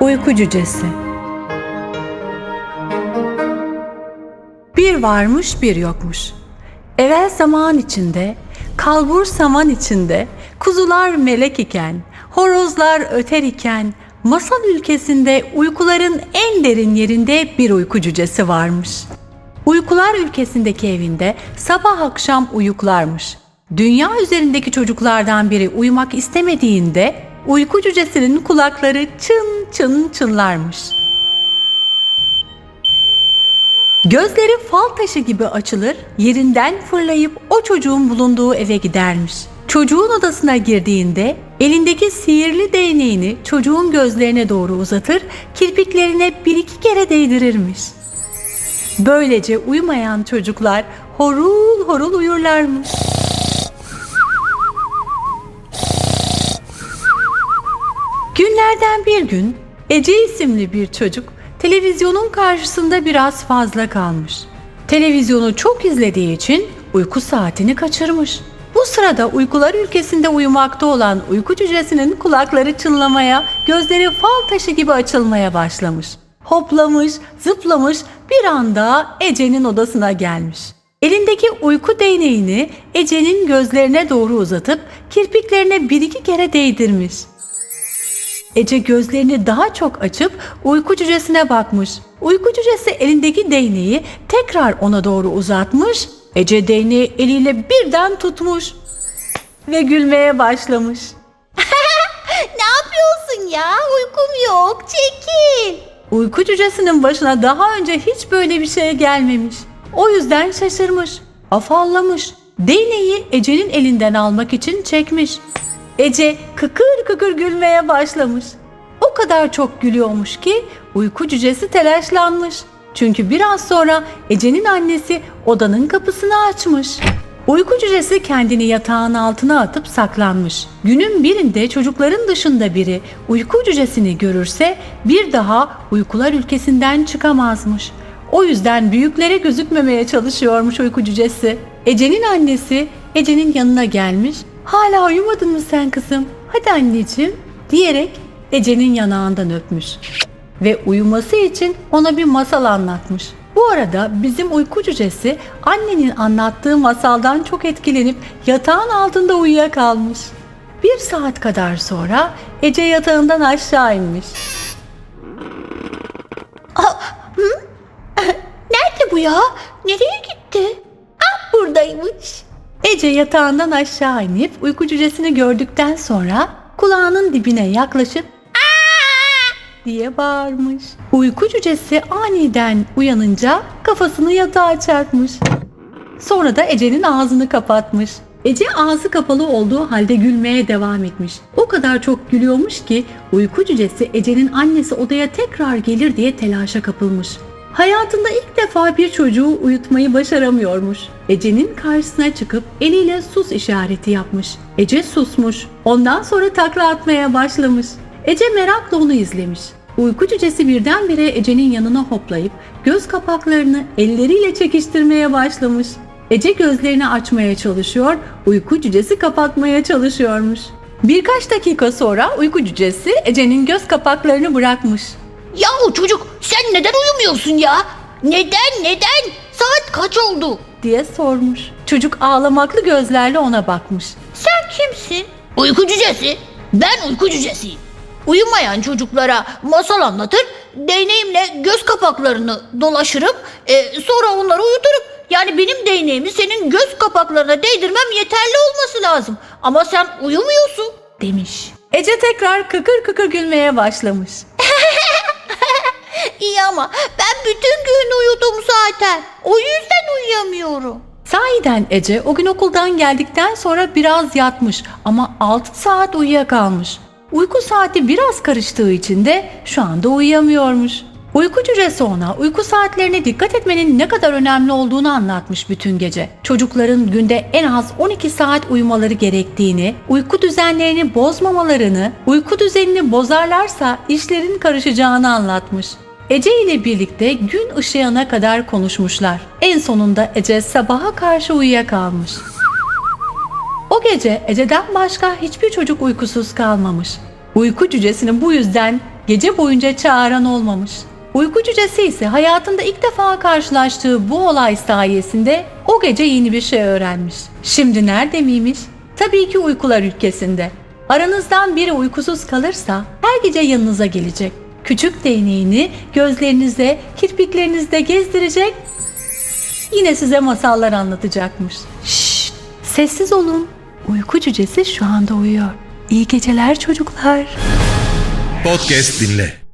Uyku Cücesi Bir varmış bir yokmuş. Evvel zaman içinde, kalbur saman içinde, kuzular melek iken, horozlar öter iken, masal ülkesinde uykuların en derin yerinde bir uyku cücesi varmış. Uykular ülkesindeki evinde sabah akşam uyuklarmış. Dünya üzerindeki çocuklardan biri uyumak istemediğinde uyku cücesinin kulakları çın çın çınlarmış. Gözleri fal taşı gibi açılır, yerinden fırlayıp o çocuğun bulunduğu eve gidermiş. Çocuğun odasına girdiğinde elindeki sihirli değneğini çocuğun gözlerine doğru uzatır, kirpiklerine bir iki kere değdirirmiş. Böylece uyumayan çocuklar horul horul uyurlarmış. Günlerden bir gün Ece isimli bir çocuk televizyonun karşısında biraz fazla kalmış. Televizyonu çok izlediği için uyku saatini kaçırmış. Bu sırada uykular ülkesinde uyumakta olan uyku cücesinin kulakları çınlamaya, gözleri fal taşı gibi açılmaya başlamış. Hoplamış, zıplamış bir anda Ece'nin odasına gelmiş. Elindeki uyku değneğini Ece'nin gözlerine doğru uzatıp kirpiklerine bir iki kere değdirmiş. Ece gözlerini daha çok açıp uyku cücesine bakmış. Uyku cücesi elindeki değneği tekrar ona doğru uzatmış. Ece değneği eliyle birden tutmuş ve gülmeye başlamış. Ne yapıyorsun ya? Uykum yok. Çekil. Uyku cücesinin başına daha önce hiç böyle bir şey gelmemiş. O yüzden şaşırmış, afallamış. Değneği Ece'nin elinden almak için çekmiş. Ece kıkır kıkır gülmeye başlamış. O kadar çok gülüyormuş ki uyku cücesi telaşlanmış. Çünkü biraz sonra Ece'nin annesi odanın kapısını açmış. Uyku cücesi kendini yatağın altına atıp saklanmış. Günün birinde çocukların dışında biri uyku cücesini görürse bir daha uykular ülkesinden çıkamazmış. O yüzden büyüklere gözükmemeye çalışıyormuş uyku cücesi. Ece'nin annesi Ece'nin yanına gelmiş. Hala uyumadın mı sen kızım? Hadi anneciğim diyerek Ece'nin yanağından öpmüş. Ve uyuması için ona bir masal anlatmış. Bu arada bizim uyku cücesi annenin anlattığı masaldan çok etkilenip yatağın altında uyuyakalmış. Bir saat kadar sonra Ece yatağından aşağı inmiş. Nerede bu ya? Nereye gitti? Ah buradaymış. Ece yatağından aşağı inip uyku cücesini gördükten sonra kulağının dibine yaklaşıp diye bağırmış. Uyku cücesi aniden uyanınca kafasını yatağa çarpmış. Sonra da Ece'nin ağzını kapatmış. Ece ağzı kapalı olduğu halde gülmeye devam etmiş. O kadar çok gülüyormuş ki uyku cücesi Ece'nin annesi odaya tekrar gelir diye telaşa kapılmış. Hayatında ilk defa bir çocuğu uyutmayı başaramıyormuş. Ece'nin karşısına çıkıp eliyle sus işareti yapmış. Ece susmuş. Ondan sonra takla atmaya başlamış. Ece merakla onu izlemiş. Uyku cücesi birdenbire Ece'nin yanına hoplayıp göz kapaklarını elleriyle çekiştirmeye başlamış. Ece gözlerini açmaya çalışıyor, uyku cücesi kapatmaya çalışıyormuş. Birkaç dakika sonra uyku cücesi Ece'nin göz kapaklarını bırakmış. Yahu çocuk sen neden uyumuyorsun ya? Neden neden? Saat kaç oldu? diye sormuş. Çocuk ağlamaklı gözlerle ona bakmış. Sen kimsin? Uyku cücesi. Ben uyku cücesiyim. Uyumayan çocuklara masal anlatır, değneğimle göz kapaklarını dolaşırım, e, sonra onları uyuturum. Yani benim değneğimi senin göz kapaklarına değdirmem yeterli olması lazım. Ama sen uyumuyorsun demiş. Ece tekrar kıkır kıkır gülmeye başlamış. İyi ama ben bütün gün uyudum zaten. O yüzden uyuyamıyorum. Sahiden Ece o gün okuldan geldikten sonra biraz yatmış ama 6 saat uyuyakalmış. Uyku saati biraz karıştığı için de şu anda uyuyamıyormuş. Uyku cücesi ona uyku saatlerine dikkat etmenin ne kadar önemli olduğunu anlatmış bütün gece. Çocukların günde en az 12 saat uyumaları gerektiğini, uyku düzenlerini bozmamalarını, uyku düzenini bozarlarsa işlerin karışacağını anlatmış. Ece ile birlikte gün ışıyana kadar konuşmuşlar. En sonunda Ece sabaha karşı uyuyakalmış. O gece Ece'den başka hiçbir çocuk uykusuz kalmamış. Uyku cücesini bu yüzden gece boyunca çağıran olmamış. Uyku cücesi ise hayatında ilk defa karşılaştığı bu olay sayesinde o gece yeni bir şey öğrenmiş. Şimdi nerede miymiş? Tabii ki uykular ülkesinde. Aranızdan biri uykusuz kalırsa her gece yanınıza gelecek. Küçük değneğini gözlerinizde, kirpiklerinizde gezdirecek. Yine size masallar anlatacakmış. Şşt, sessiz olun. Uyku cücesi şu anda uyuyor. İyi geceler çocuklar. Podcast dinle.